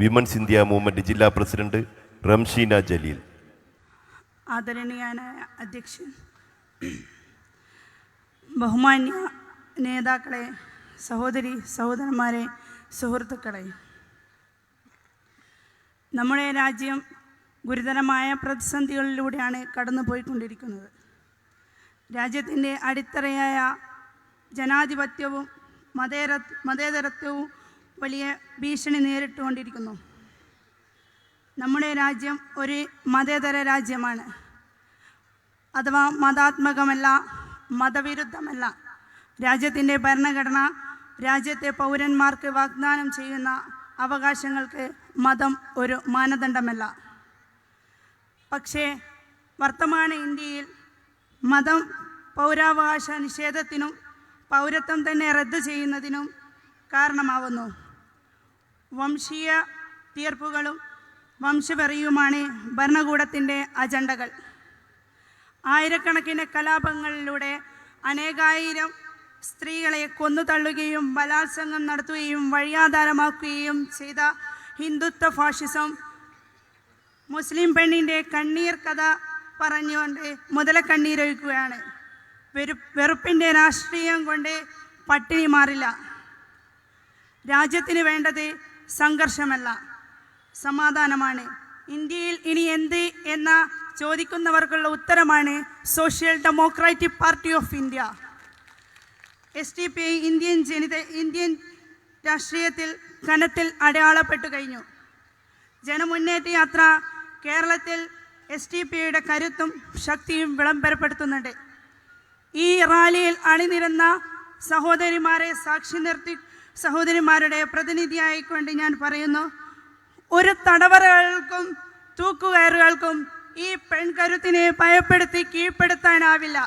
Women's India movement ജില്ലാ president Ramsheena Jaleel. ആദരണീയനായ അധ്യക്ഷൻ ബഹുമാന്യ നേതാക്കളെ സഹോദരി സഹോദരന്മാരെ സുഹൃത്തുക്കളെ. നമ്മുടെ രാജ്യം ഗുരുതരമായ പ്രതിസന്ധികളിലൂടെയാണ് കടന്നുപോയിക്കൊണ്ടിരിക്കുന്നത്. രാജ്യത്തിന്റെ അടിത്തറയായ ജനാധിപത്യവും മതേര മതേതരത്വവും വലിയ ഭീഷണി നേരിട്ടുകൊണ്ടിരിക്കുന്നു. നമ്മുടെ രാജ്യം ഒരു മതേതര രാജ്യമാണ്. അഥവാ മതാത്മകമല്ല മതവിരുദ്ധമല്ല രാജ്യത്തിന്റെ ഭരണഘടന രാജ്യത്തെ പൗരന്മാർക്ക് വാഗ്ദാനം ചെയ്യുന്ന അവകാശങ്ങൾക്ക് മതം ഒരു മാനദണ്ഡമല്ല. പക്ഷേ വർത്തമാന ഇന്ത്യയിൽ മതം പൗരാവകാശ നിഷേധത്തിനും പൗരത്വം തന്നെ റദ്ദു ചെയ്യുന്നതിനും കാരണമാവുന്നു. വംശീയ തീർപ്പുകളും വംശപെറിയുമാണ് ഭരണകൂടത്തിന്റെ അജണ്ടകൾ. ആയിരക്കണക്കിന് കലാപങ്ങളിലൂടെ അനേകായിരം സ്ത്രീകളെ കൊന്നു തള്ളുകയും ബലാത്സംഗം നടത്തുകയും വഴിയാധാരമാക്കുകയും ചെയ്ത ഹിന്ദുത്വ ഫാഷിസം മുസ്ലിം പെണ്ണിന്റെ കണ്ണീർ കഥ പറഞ്ഞുകൊണ്ട് മുതല കണ്ണീരൊഴുക്കുകയാണ്. വെറു വെറുപ്പിന്റെ രാഷ്ട്രീയം കൊണ്ട് പട്ടിണി മാറില്ല. രാജ്യത്തിന് വേണ്ടത് സംഘർഷമല്ല. സമാധാനമാണ്. ഇന്ത്യയിൽ ഇനി എന്ത് എന്ന ചോദിക്കുന്നവർക്കുള്ള ഉത്തരമാണ് social democratic party of India. S T P I Indian Janitha Indian രാഷ്ട്രീയത്തിൽ കനത്തിൽ അടയാളപ്പെട്ടു കഴിഞ്ഞു. ജനമുന്നേറ്റ യാത്ര കേരളത്തിൽ എസ് ടി പി ഐയുടെ കരുത്തും ശക്തിയും വിളംബരപ്പെടുത്തുന്നുണ്ട്. ഈ റാലിയിൽ അണിനിരന്ന സഹോദരിമാരെ സാക്ഷി നിർത്തി സഹോദരിമാരുടെ പ്രതിനിധിയായിക്കൊണ്ട് ഞാൻ പറയുന്നു ഒരു തടവറകൾക്കും തൂക്കുകയറുകൾക്കും ഈ പെൺകരുത്തിനെ ഭയപ്പെടുത്തി കീഴ്പ്പെടുത്താനാവില്ല.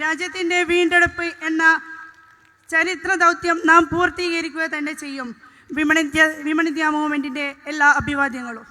രാജ്യത്തിന്റെ വീണ്ടെടുപ്പ് എന്ന ചരിത്ര ദൗത്യം നാം പൂർത്തീകരിക്കുക തന്നെ ചെയ്യും. വിമണിത്യ വിമണിത്യ മൂവ്മെന്റിന്റെ എല്ലാ അഭിവാദ്യങ്ങളും.